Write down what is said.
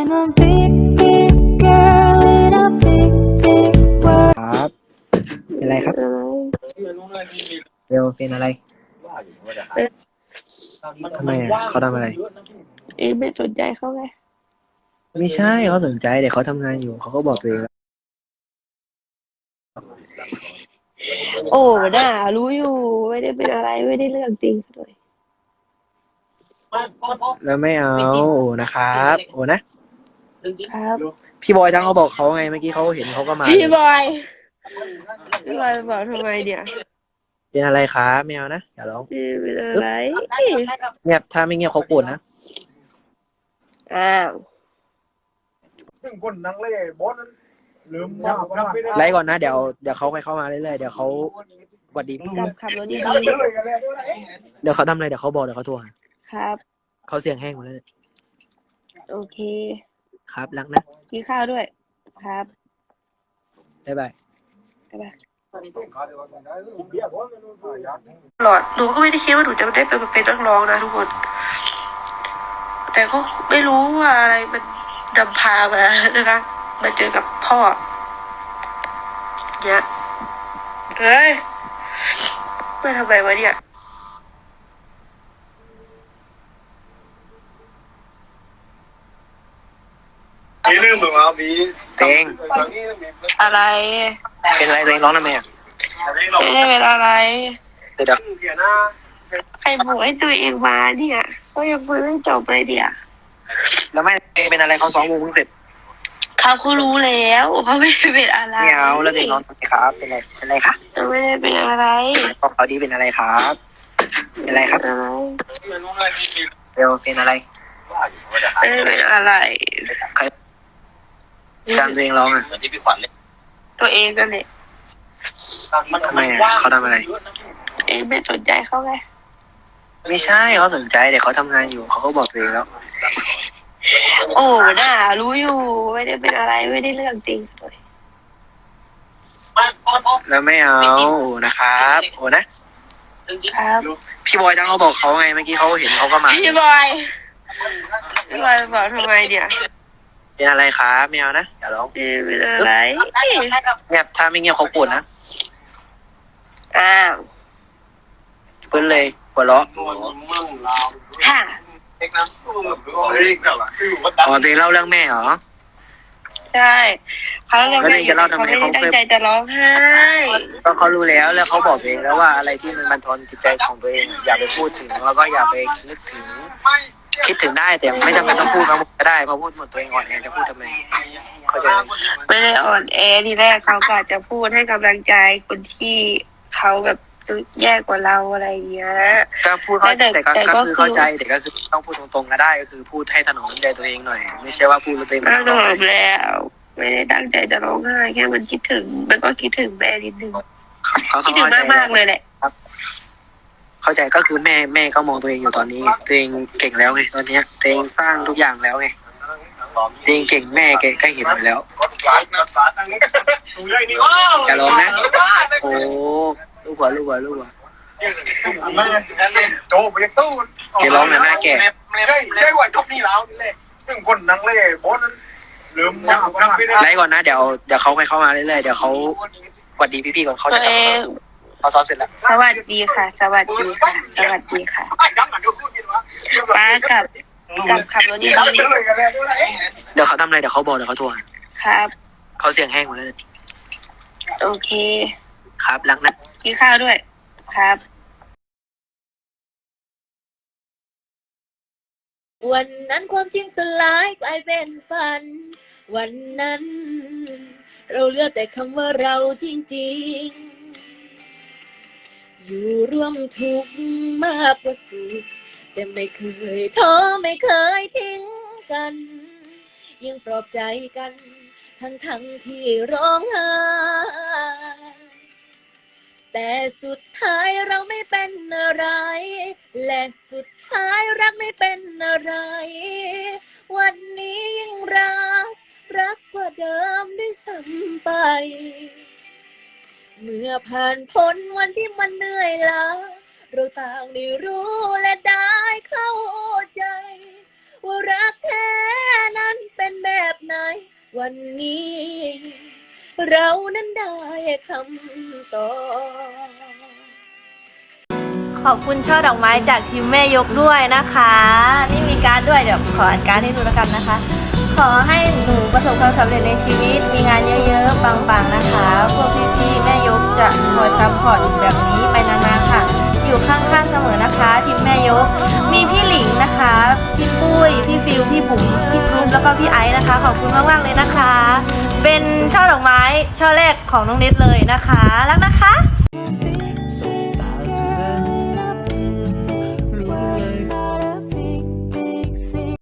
I'm a big, big girl in a big, big world. ครับเป็นไรครับเดี๋ยวเป็นอะไรทำไมอะเขาทำอะไร เองไม่สนใจเขาไงไม่ใช่เขาสนใจเดี๋ยวเขาทำงานอยู่เขาก็บอกตัวเองแล้วโอ้น่ารู้อยู่ ไม่ได้เป็นอะไรไม่ได้เรื่องจริงเลยแล้วไม่เอาโอ้นะครับ โอ้นะ ครับ พี่บอยทั้งเขาบอกเขาไงเมื่อกี้เขาเห็นเขาก็มาพี่บอยพี่บอยบอกทำไมเนี่ยเป็นอะไรครับไม่เอานะอย่าร้องพี่เป็นอะไรเงียบถ้าไม่เงียบเขาโกรธนะอ้าวซึ่งคนนังเล่บอสนั้นลืมว่ารับไม่ได้ไลฟ์ก่อนนะเดี๋ยวเดี๋ยวเขาค่อยเข้ามาเรื่อยๆเดี๋ยวเขาสวัสดีขับขับรถดีครับเลยกันเลยเดี๋ยวเขาทำอะไรเดี๋ยวเขาบอกเดี๋ยวเขาโทรหาๆครับเขาเสียงแห้งหมดแล้วเนี่ยโอเค ครับ รักนะ กินข้าวด้วย ครับบ๊ายบาย บ๊ายบาย ตลอดหนูก็ไม่ได้คิดว่าหนูจะได้ไปเป็นนักร้องนะทุกคน แต่ก็ไม่รู้ว่าอะไรมันนำพามานะคะ มาเจอกับพ่อ เนี่ยเฮ้ยมาทำไมวะเนี่ย มี เรื่องมึงเอาบีเตงอะไรเป็นไรเตงร้องทำไมอะไม่ได้เป็นอะไรเดี๋ยวเดี๋ยวเขียนหน้าใครบอกให้ตัวเองมาเนี่ยก็ยังคุยไม่จบเลยเดียวแล้วไม่เป็นอะไรเขาซ้อมวงเพิ่งเสร็จเขาก็รู้แล้วเขาไม่ได้เป็นอะไรไม่เอาแล้วเตงร้องทำไมครับ เป็นไรเป็นไรคะเขาไม่ได้เป็นอะไรบอกเขาดีเป็นอะไรครับ เป็นอะไรครับอะไรเดี๋ยวเป็นอะไรไม่ได้เป็นอะไรใคร ตามตัวเองร้องอะตัวเองก็เนี่ยทำไมอะเขาทำอะไร เองไม่สนใจเขาไงไม่ใช่เขาสนใจเดี๋ยวเขาทำงานอยู่เขาก็บอกตัวเองแล้ว โอ้น่ารู้อยู่ ไม่ได้เป็นอะไรไม่ได้เรื่องจริงเลยแล้วไม่เอาโอ้นะครับโอ้นะ ครับพี่บอยทั้งเขาบอกเขาไงเมื่อกี้เขาเห็นเขาก็มาพี่บอยพี่บอยบอกทำไมเนี่ย เป็นอะไรครับไม่เอานะอย่าร้องพี่เป็นอะไรเงียบถ้าไม่เงียบเขาโกรธนะอ้าวเพิ่นเลยหัวเราะค่ะอ๋อตัวเองเล่าเรื่องแม่เหรอใช่เขาจะแล้วไม่นี่จะเล่าทำไมเขาไม่ได้เขาเคยตั้งใจจะร้องไห้ก็เขารู้แล้วแล้วเขาบอกตัวเองแล้วว่าอะไรที่มันบันทอนจิตใจของตัวเองอะอย่าไปพูดถึงแล้วก็อย่าไปนึกถึง คิดถึงได้แต่ไม่จำเป็นต้องพูดมาหมดก็ได้เพราะพูดหมดตัวเองอ่อนแอจะพูดทำไมเข้าใจไหมไม่ได้อ่อนแอทีแรกเขาก็อาจจะพูดให้กำลังใจคนที่เขาแบบแย่กว่าเราอะไรอย่างเงี้ย ก็พูดเข้าแต่แต่ก็แต่ก็ก็คือเข้าใจแต่ก็คือต้องพูดตรงๆก็ได้ก็คือพูดให้ถนอมน้ำใจตัวเองหน่อย ไม่ใช่ว่าพูดแล้วตัวเองไม่ไม่หร้อองมแล้ว ไม่ได้ตั้งใจจะร้องไห้แค่มันคิดถึง มันก็คิดถึงแม่นิดนึงเขาคิดเขาถึงเข้าใจมากมากๆเลยแหละ เข้าใจก็คือแม่แม่ก็มองตัวเองอยู่ตอนนี้ไงตัวเองเก่งแล้วไงตอนเนี้ยตัวเองสร้างทุกอย่างแล้วไงตัวเองเก่งแม่แกก็เห็นอยู่แล้วอย่าร้องนะโอ้ลูกหัวลูกหัวลูกหัวโจไปยังตู้อย่าร้องนะหน้าแก่ใช่ใช่ไหวจบนี่แล้วนี่แหละซึ่งคนนังเล่บอสลืมว่ารับไม่ได้ไลฟ์ก่อนนะเดี๋ยวเดี๋ยวเขาค่เข้ามาเรื่อยๆเดี๋ยวเขาสวัสดีพี่ๆก่อนเขาจะวเอง เขาซ้อมเสร็จแล้วสวัสดีค่ะ สวัสดีค่ะ สวัสดีค่ะป้ากับกับขับรถดีครับเลยกันเลยเดี๋ยวเขาทำอะไรเดี๋ยวเขาบอกเดี๋ยวเขาโทรหาครับ เขาเสียงแห้งหมดแล้วเนี่ยโอเค ครับรักนะกินข้าวด้วยครับวันนั้นความจริงสลายกลายเป็นฝัน วันนั้น เราเหลือแต่คำว่าเราจริง ๆ อยู่ร่วมทุกข์มากกว่าสุขแต่ไม่เคยท้อไม่เคยทิ้งกัน ยังปลอบใจกัน ทั้งทั้งๆที่ร้องไห้แต่สุดท้ายเราไม่เป็นอะไร และสุดท้ายรักไม่เป็นอะไร วันนี้ยังรัก รักกว่าเดิมด้วยซ้ำไป เมื่อผ่านพ้นวันที่มันเหนื่อยล้าเราต่างได้รู้และได้เข้าใจ ว่ารักแท้นั้นเป็นแบบไหน วันนี้ เรานั้นได้คำตอบขอบคุณช่อดอกไม้จากทีมแม่ยกด้วยนะคะ นี่มีการดด้วยเดี๋ยวขออ่านการดให้ดูแล้วกันนะคะ ขอให้หนูประสบความสำเร็จในชีวิต มีงานเยอะๆ ปังๆ นะคะ พวกพี่ๆ แม่ยกจะคอยซัพพอร์ตแบบนี้ไปนานๆ ค่ะ อยู่ข้างๆ เสมอนะคะ ทีมแม่ยก มีพี่หลิงนะคะ พี่ปุ้ย พี่ฟิว พี่บุ๋ม พี่กรุ๊ปแล้วก็พี่ไอซ์นะคะ ขอบคุณมากๆ เลยนะคะ เป็นช่อดอกไม้ช่อแรกของน้องเน็ตเลยนะคะแล้วนะคะ